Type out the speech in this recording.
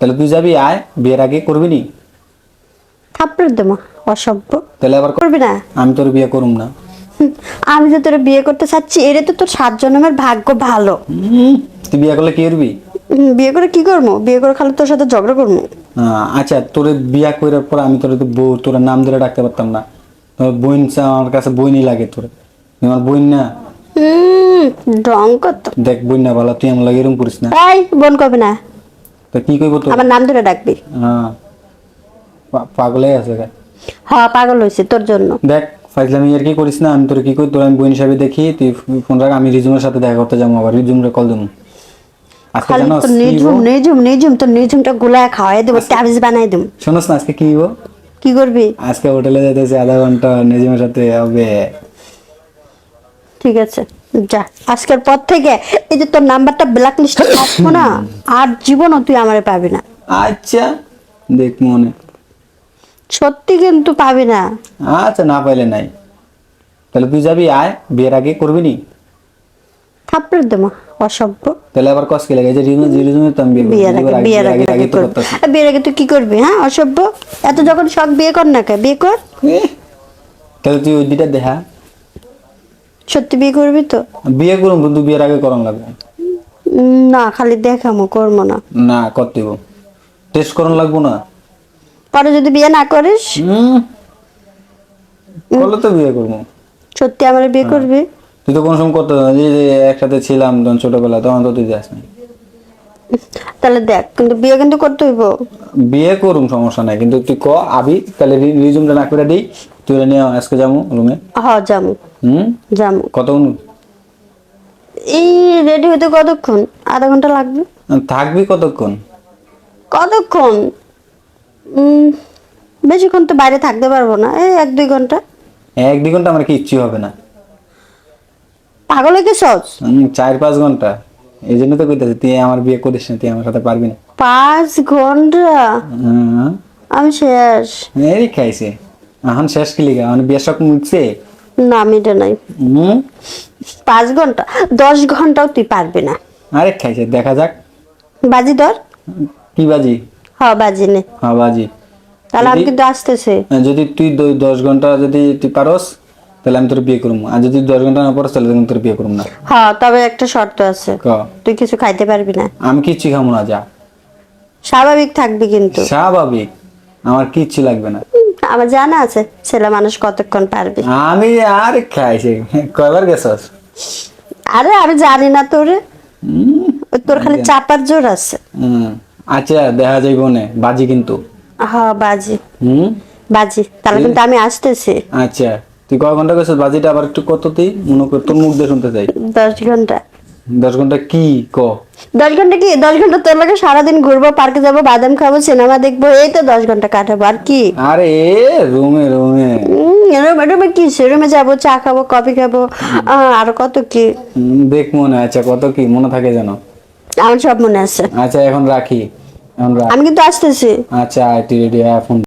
তাহলে তুই যাবি আয় বিয়ের আগে করবি নি? থাপ্পড় দেবো অসভ্য। তাহলে আবার করবি না? আমি তোর বিয়ে করুম না। আমি যে তোর বিয়ে করতে চাচ্ছি এটা তো তোর সাত জন্মের ভাগ্য ভালো। তুই বিয়ে করলে কি করবি? বিয়ে করে কি করব? বিয়ে করে খালি তোর সাথে ঝগড়া করব। আচ্ছা তোর বিয়া করার পর আমি তোর বউ তোর নাম ধরে ডাকতে পারতাম না। তোর বোন চা- আমার কাছে বইনই লাগে তোর। আমার বোন না? হুম ডং কত। দেখ বোন না ভালো তুই আমার লাগে এরকম করিস না। তাই বোন করবে না? তো কি করব তোর? আমার নাম ধরে ডাকবি। হ্যাঁ। আছে গা। হ পাগল হয়েছে তোর জন্য। দেখ ফাইজলামি আর কি করিস না আমি তোর কি করি তোর আমি বোন হিসাবে দেখি তুই ফোন রাখ আমি রিজুমের সাথে দেখা করতে যাব আবার। রিজুমরে কল দেবো আজকে জানো গুলায় খাওয়াই দেবো ট্যাবলেট বানাই দেবো। শোনোস না আজকে কি কি করবি? আজকে হোটেলে যেতেছি আধা ঘণ্টা নিজুমের সাথে হবে। ঠিক আছে যা। আজকের পর থেকে এই যে তোর নাম্বারটা ব্ল্যাক লিস্টে থাকব না আর জীবনও তুই আমারে পাবি না। আচ্ছা দেখ মনে। সত্যি কিন্তু পাবি না। আচ্ছা না পাইলে নাই। তাহলে তুই যাবি আয় বিয়ের আগে করবি নি? থাপ্পড় দেবো অসভ্য। তাহলে আবার কস কি লাগে? যে রিজুমে রিজুমে তো আমি বিয়ে বিয়ের আগে বিয়ের আগে আগে করবি। বিয়ের আগে তুই কি করবি হ্যাঁ অসভ্য? এত যখন শখ বিয়ে কর না কে? বিয়ে কর। তাহলে তুই ওই দুইটা দেখা। সত্যি বিয়ে করবি তো? বিয়ে করুন কিন্তু বিয়ের আগে করন লাগবে। না খালি দেখামো করব না। না কর দিব টেস্ট করন লাগবো না। পরে যদি বিয়ে না করিস? করলে তো বিয়ে করব। সত্যি আমার বিয়ে করবি? তুই তো কোন সময় করতে যে যে একসাথে ছিলাম তখন ছোটবেলা তখন তো তুই যাস না। তাহলে দেখ কিন্তু বিয়ে কিন্তু করতে হইব। বিয়ে করুম সমস্যা নাই। কিন্তু তুই ক আবি তাহলে রিজুমটা না করে দিই। তুই ওরা নিয়ে আজকে যাব রুমে হ যামু হুম? যামু কতক্ষণ? এই রেডি হতে কতক্ষণ? আধা ঘণ্টা লাগবে। থাকবি কতক্ষণ? কতক্ষণ? বেশিক্ষণ তো বাইরে থাকতে পারব না। এই এক দুই ঘণ্টা। এক দুই ঘণ্টা আমার কি ইচ্ছে হবে না। পাগল হয়ে সহজ চার পাঁচ ঘণ্টা। এই জন্য তো কইতেছি তুই আমার বিয়ে করিস না তুই আমার সাথে পারবি না। পাঁচ ঘণ্টা? আমি শেষ। এই খাইছে। এখন শেষ কি লিগা? মানে বিয়ে শখ মুখছে না মিটে নাই। হুম? পাঁচ ঘণ্টা দশ ঘন্টাও তুই পারবি না। আরে খাইছে দেখা যাক। বাজি ধর। কি বাজি? হ বাজি নে। হ্যাঁ বাজি। তাহলে আমি কিন্তু আসতেছে। যদি তুই দশ ঘণ্টা যদি তুই পারস তাহলে আমি তোর বিয়ে করব আর যদি দশ ঘণ্টা না পারস তাহলে আমি তোর বিয়ে করব না। হ্যাঁ তবে একটা শর্ত আছে। ক? তুই কিছু খাইতে পারবি না। আমি কিচ্ছু খাব না যা। স্বাভাবিক থাকবি কিন্তু। স্বাভাবিক। আমার কিচ্ছু লাগবে না। আমার জানা আছে ছেলে মানুষ কতক্ষণ পারবে? আমি আর খাইছি। কয়বার গেছস? আরে আমি জানি না তোরে। তোর খালি চাপার জোর আছে। আচ্ছা দেখা যাইব নে। বাজি কিন্তু। হ্যাঁ বাজি। হুম? বাজি। তাহলে কিন্তু আমি আসতেছি। আচ্ছা। তুই কয় ঘণ্টা গেছিস? বাজিটা আবার একটু কত তুই মনে কর তোর মুখ দিয়ে শুনতে চাই। দশ ঘণ্টা। দশ ঘণ্টা কি ক? দশ ঘণ্টা কি? দশ ঘণ্টা তোর লাগে সারাদিন ঘুরবো পার্কে যাব বাদাম খাব সিনেমা দেখব এই তো দশ ঘণ্টা কাটাবো আর কি? আরে রুমে রুমে। রুমে রুমে কি? রুমে যাব চা খাব কফি খাব আর কত কি? দেখ মনে আচ্ছা কত কি মনে থাকে যেন। আমার সব মনে আছে। আচ্ছা এখন রাখি এখন আমি কিন্তু আসতেছি। আচ্ছা আইটি রেডি ফোন